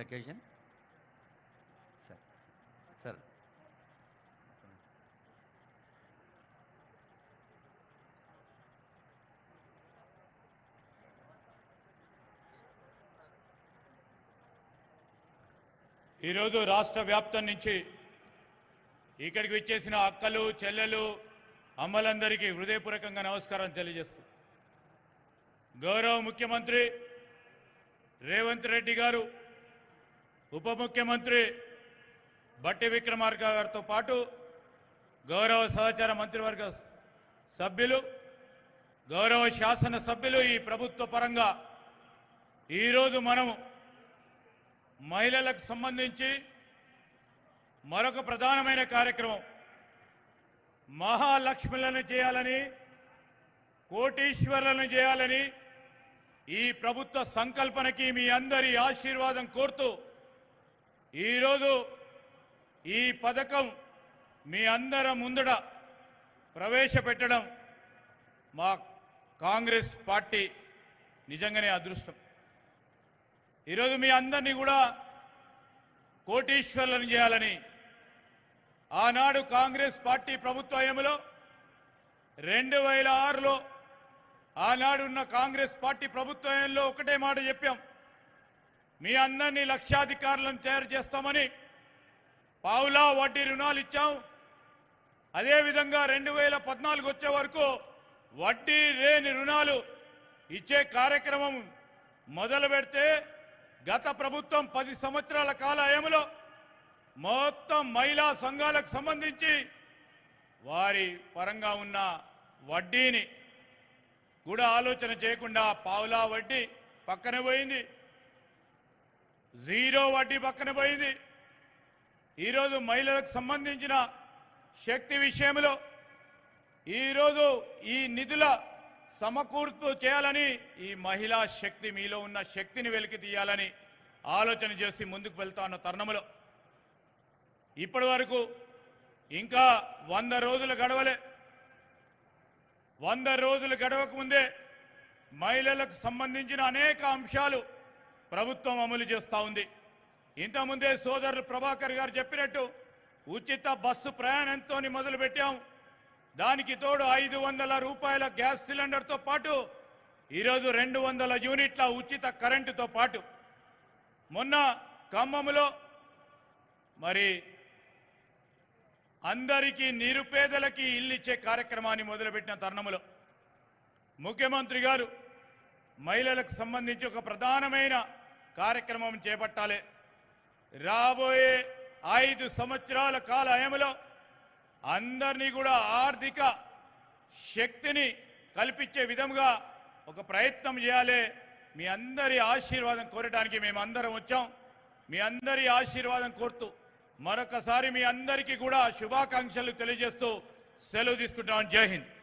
occasion? Sir. Sir. ఈరోజు రాష్ట్ర వ్యాప్తం నుంచి ఇక్కడికి వచ్చేసిన అక్కలు చెల్లెలు అమ్మలందరికీ హృదయపూర్వకంగా నమస్కారం తెలియజేస్తూ గౌరవ ముఖ్యమంత్రి రేవంత్ రెడ్డి గారు ఉప ముఖ్యమంత్రి బట్టి విక్రమార్క గారితో పాటు గౌరవ సహచార మంత్రివర్గ సభ్యులు గౌరవ శాసన సభ్యులు ఈ ప్రభుత్వ పరంగా ఈరోజు మనము మహిళలకు సంబంధించి మరొక ప్రధానమైన కార్యక్రమం మహాలక్ష్ములను చేయాలని కోటీశ్వరులను చేయాలని ఈ ప్రభుత్వ సంకల్పనకి మీ అందరి ఆశీర్వాదం కోరుతూ ఈరోజు ఈ పథకం మీ అందరం ముందుడ ప్రవేశపెట్టడం మా కాంగ్రెస్ పార్టీ నిజంగానే అదృష్టం. ఈరోజు మీ అందరినీ కూడా కోటీశ్వర్లను చేయాలని ఆనాడు కాంగ్రెస్ పార్టీ ప్రభుత్వంలో రెండు వేల ఆరులో ఆనాడు ఉన్న కాంగ్రెస్ పార్టీ ప్రభుత్వంలో ఒకటే మాట చెప్పాం. మీ అందరినీ లక్షాధికారులను తయారు చేస్తామని పావులా వడ్డీ రుణాలు ఇచ్చాం. అదేవిధంగా రెండు వేల పద్నాలుగు వచ్చే వరకు వడ్డీ లేని రుణాలు ఇచ్చే కార్యక్రమం మొదలు పెడితే గత ప్రభుత్వం పది సంవత్సరాల కాలయంలో మొత్తం మహిళా సంఘాలకు సంబంధించి వారి పరంగా ఉన్న వడ్డీని కూడా ఆలోచన చేయకుండా పావులా వడ్డీ పక్కన పోయింది. జీరో వడ్డీ పక్కన పోయింది. ఈరోజు మహిళలకు సంబంధించిన శక్తి విషయంలో ఈరోజు ఈ నిధుల సమకూర్పు చేయాలని ఈ మహిళా శక్తి మీలో ఉన్న శక్తిని వెలికి తీయాలని ఆలోచన చేసి ముందుకు వెళ్తా ఉన్న తరుణంలో ఇప్పటి వరకు ఇంకా వంద రోజులు గడవలే. వంద రోజులు గడవకముందే మహిళలకు సంబంధించిన అనేక అంశాలు ప్రభుత్వం అమలు చేస్తూ ఉంది. ఇంతకుముందే సోదరులు ప్రభాకర్ గారు చెప్పినట్టు ఉచిత బస్సు ప్రయాణంతో మొదలుపెట్టాం. దానికి తోడు ఐదు వందల రూపాయల గ్యాస్ సిలిండర్తో పాటు ఈరోజు రెండు వందల యూనిట్ల ఉచిత కరెంటుతో పాటు మొన్న ఖమ్మంలో మరి అందరికీ నిరుపేదలకి ఇల్లిచ్చే కార్యక్రమాన్ని మొదలుపెట్టిన తరుణంలో ముఖ్యమంత్రి గారు మహిళలకు సంబంధించి ఒక ప్రధానమైన కార్యక్రమం చేపట్టాలి. రాబోయే ఐదు సంవత్సరాల కాలయంలో అందరినీ కూడా ఆర్థిక శక్తిని కల్పించే విధంగా ఒక ప్రయత్నం చేయాలి. మీ అందరి ఆశీర్వాదం కోరడానికి మేము అందరం వచ్చాం. మీ అందరి ఆశీర్వాదం కోరుతూ మరొకసారి మీ అందరికీ కూడా శుభాకాంక్షలు తెలియజేస్తూ సెలవు తీసుకుంటాం జై హింద్.